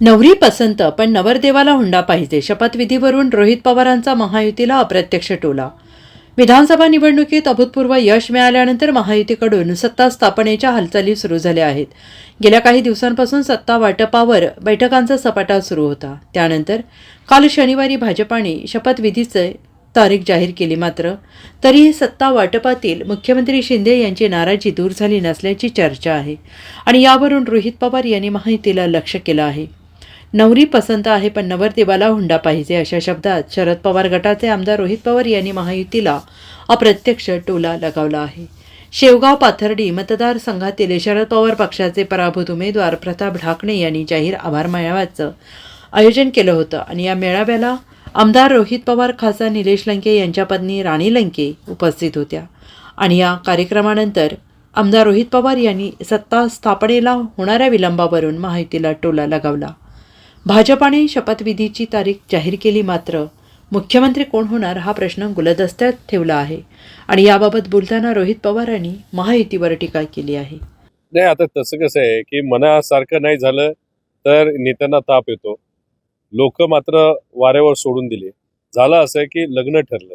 नवरी पसंत पण नवरदेवाला हुंडा पाहिजे. शपथविधीवरून रोहित पवारांचा महायुतीला अप्रत्यक्ष टोला. विधानसभा निवडणुकीत अभूतपूर्व यश मिळाल्यानंतर महायुतीकडून सत्ता स्थापनेच्या हालचाली सुरू झाल्या आहेत. गेल्या काही दिवसांपासून सत्ता वाटपावर बैठकांचा सपाटा सुरू होता. त्यानंतर काल शनिवारी भाजपाने शपथविधीचे तारीख जाहीर केली मात्र तरीही सत्ता वाटपातील मुख्यमंत्री शिंदे यांची नाराजी दूर झाली नसल्याची चर्चा आहे. आणि यावरून रोहित पवार यांनी माहितीला लक्ष केलं आहे. नवरी पसंत आहे पण नवरदेवाला हुंडा पाहिजे अशा शब्दात शरद पवार गटाचे आमदार रोहित पवार यांनी महायुतीला अप्रत्यक्ष टोला लगावला आहे. शेवगाव पाथर्डी मतदारसंघातील शरद पवार पक्षाचे पराभूत उमेदवार प्रताप ढाकणे यांनी जाहीर आभार मेळाव्याचं आयोजन केलं होतं आणि या मेळाव्याला आमदार रोहित पवार खासदार निलेश लंके यांच्या पत्नी राणी लंके उपस्थित होत्या. आणि या कार्यक्रमानंतर आमदार रोहित पवार यांनी सत्ता स्थापनेला होणाऱ्या विलंबावरून माहितीला टोला लगावला. भाजपाने शपथविधीची तारीख जाहीर केली मात्र मुख्यमंत्री कोण होणार हा प्रश्न गुलदस्त्यात ठेवला आहे. आणि याबाबत बोलताना रोहित पवारांनी महायुतीवर टीका केली आहे. नाही आता तसं कसं आहे की मनासारखं नाही झालं तर नेत्यांना ताप येतो. लोक मात्र वाऱ्यावर सोडून दिले. झालं असं आहे की लग्न ठरलं.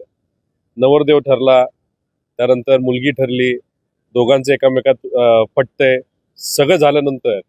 नवरदेव ठरला त्यानंतर मुलगी ठरली दोघांचं एकामेकात पटतंय सगळं झाल्यानंतर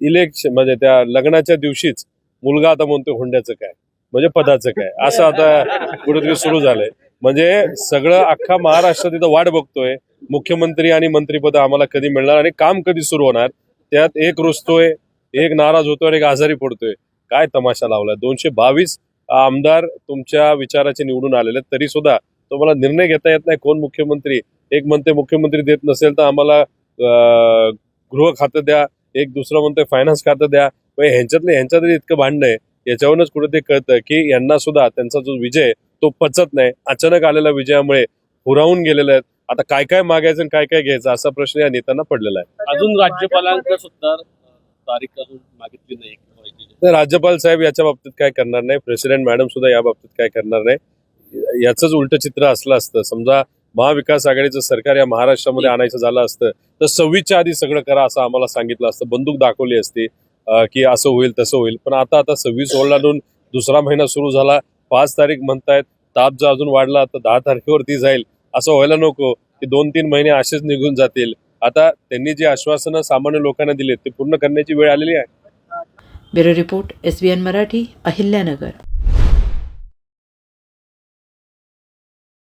इलेक्शन म्हणजे त्या लग्नाच्या दिवशीच मुलगा आता म्हणतो हुंड्याचं काय? म्हणजे पदाचं काय? असं आता कुठेतरी सुरू झालंय. म्हणजे सगळं अख्खा महाराष्ट्र तिथं वाट बघतोय. मुख्यमंत्री आणि मंत्रीपद आम्हाला कधी मिळणार आणि काम कधी सुरू होणार त्यात एक रुसतोय एक नाराज होतोय आणि एक आजारी पडतोय. काय तमाशा लावलाय? दोनशे बावीस आमदार तुमच्या विचाराचे निवडून आलेले तरी सुद्धा तुम्हाला निर्णय घेता येत नाही कोण मुख्यमंत्री. एक म्हणते मुख्यमंत्री देत नसेल तर आम्हाला गृह खातं द्या एक दुसरं म्हणतोय फायनान्स खातं द्या. ह्यांच्यातलं ह्यांच्यातलं इतकं भांडणं आहे याच्यावरूनच कुठे ते कळतं की यांना सुद्धा त्यांचा जो विजय तो पचत नाही. अचानक आलेल्या विजयामुळे हुरावून गेलेले आहेत. आता काय काय मागायचं आणि काय काय घ्यायचं असा प्रश्न या नेत्यांना पडलेला आहे. अजून राज्यपालांकडे सुद्धा तारीख अजून मागितली नाही तर राज्यपाल साहेब याच्या बाबतीत काय करणार नाही. प्रेसिडेंट मॅडम सुद्धा या बाबतीत काय करणार नाही. याचंच उलट चित्र असलं असतं. समजा महाविकास आघाडीचं सरकार या महाराष्ट्रामध्ये आणायचं झालं असतं तर सव्वीसच्या आधी सगळं करा असं आम्हाला सांगितलं असतं. बंदूक दाखवली असती की असं होईल तसं होईल. पण आता आता सव्वीस ओलांडून दुसरा महिना सुरू झाला. पाच तारीख म्हणतायत ताप जर अजून वाढला तर दहा तारखेवरती जाईल. असं व्हायला नको की दोन तीन महिने असेच निघून जातील. आता त्यांनी जी आश्वासनं सामान्य लोकांना दिली ते पूर्ण करण्याची वेळ आलेली आहे. Bureau report S B N Marathi Ahilyanagar.